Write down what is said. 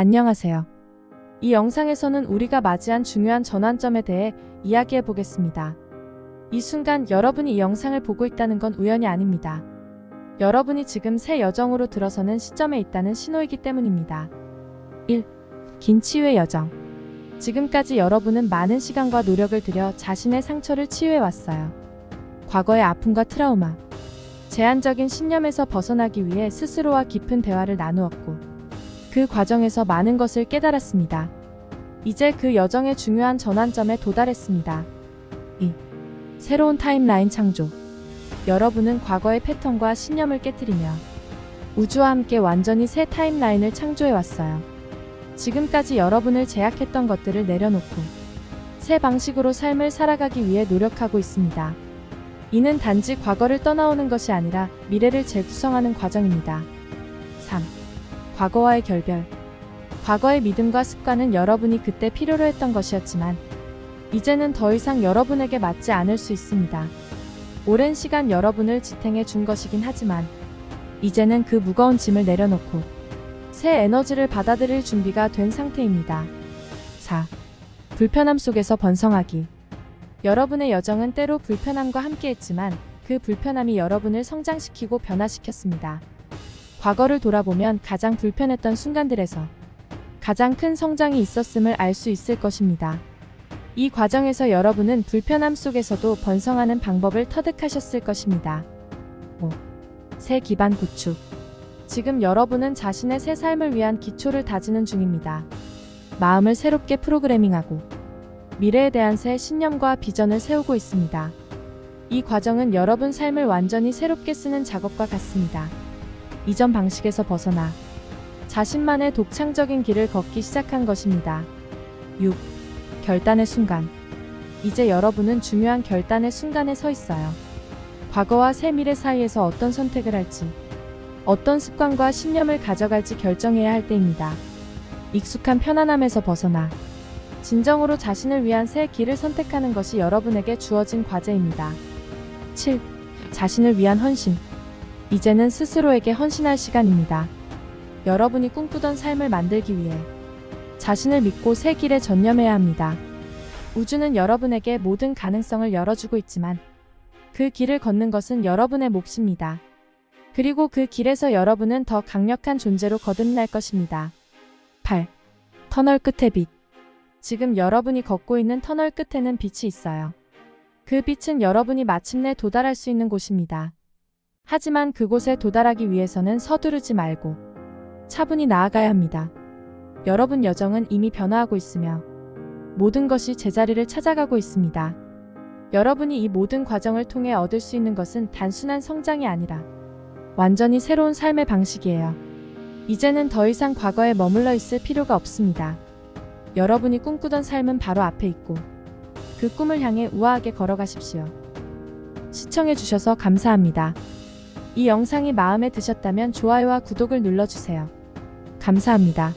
안녕하세요. 이 영상에서는 우리가 맞이한 중요한 전환점에 대해 이야기해 보겠습니다. 이 순간 여러분이 이 영상을 보고 있다는 건 우연이 아닙니다. 여러분이 지금 새 여정으로 들어서는 시점에 있다는 신호이기 때문입니다. 1. 긴 치유의 여정. 지금까지 여러분은 많은 시간과 노력을 들여 자신의 상처를 치유해 왔어요. 과거의 아픔과 트라우마, 제한적인 신념에서 벗어나기 위해 스스로와 깊은 대화를 나누었고, 그 과정에서 많은 것을 깨달았습니다. 이제 그 여정의 중요한 전환점에 도달했습니다. 2. 새로운 타임라인 창조. 여러분은 과거의 패턴과 신념을 깨뜨리며 우주와 함께 완전히 새 타임라인을 창조해 왔어요. 지금까지 여러분을 제약했던 것들을 내려놓고 새 방식으로 삶을 살아가기 위해 노력하고 있습니다. 이는 단지 과거를 떠나오는 것이 아니라 미래를 재구성하는 과정입니다. 3. 과거와의 결별. 과거의 믿음과 습관은 여러분이 그때 필요로 했던 것이었지만, 이제는 더 이상 여러분에게 맞지 않을 수 있습니다. 오랜 시간 여러분을 지탱해 준 것이긴 하지만, 이제는 그 무거운 짐을 내려놓고, 새 에너지를 받아들일 준비가 된 상태입니다. 4. 불편함 속에서 번성하기. 여러분의 여정은 때로 불편함과 함께했지만, 그 불편함이 여러분을 성장시키고 변화시켰습니다. 과거를 돌아보면 가장 불편했던 순간들에서 가장 큰 성장이 있었음을 알 수 있을 것입니다. 이 과정에서 여러분은 불편함 속에서도 번성하는 방법을 터득하셨을 것입니다. 5. 새 기반 구축. 지금 여러분은 자신의 새 삶을 위한 기초를 다지는 중입니다. 마음을 새롭게 프로그래밍하고 미래에 대한 새 신념과 비전을 세우고 있습니다. 이 과정은 여러분 삶을 완전히 새롭게 쓰는 작업과 같습니다. 이전 방식에서 벗어나 자신만의 독창적인 길을 걷기 시작한 것입니다. 6. 결단의 순간. 이제 여러분은 중요한 결단의 순간에 서 있어요. 과거와 새 미래 사이에서 어떤 선택을 할지, 어떤 습관과 신념을 가져갈지 결정해야 할 때입니다. 익숙한 편안함에서 벗어나 진정으로 자신을 위한 새 길을 선택하는 것이 여러분에게 주어진 과제입니다. 7. 자신을 위한 헌신. 이제는 스스로에게 헌신할 시간입니다. 여러분이 꿈꾸던 삶을 만들기 위해 자신을 믿고 새 길에 전념해야 합니다. 우주는 여러분에게 모든 가능성을 열어주고 있지만 그 길을 걷는 것은 여러분의 몫입니다. 그리고 그 길에서 여러분은 더 강력한 존재로 거듭날 것입니다. 8. 터널 끝의 빛. 지금 여러분이 걷고 있는 터널 끝에는 빛이 있어요. 그 빛은 여러분이 마침내 도달할 수 있는 곳입니다. 하지만 그곳에 도달하기 위해서는 서두르지 말고 차분히 나아가야 합니다. 여러분 여정은 이미 변화하고 있으며 모든 것이 제자리를 찾아가고 있습니다. 여러분이 이 모든 과정을 통해 얻을 수 있는 것은 단순한 성장이 아니라 완전히 새로운 삶의 방식이에요. 이제는 더 이상 과거에 머물러 있을 필요가 없습니다. 여러분이 꿈꾸던 삶은 바로 앞에 있고 그 꿈을 향해 우아하게 걸어가십시오. 시청해주셔서 감사합니다. 이 영상이 마음에 드셨다면 좋아요와 구독을 눌러주세요. 감사합니다.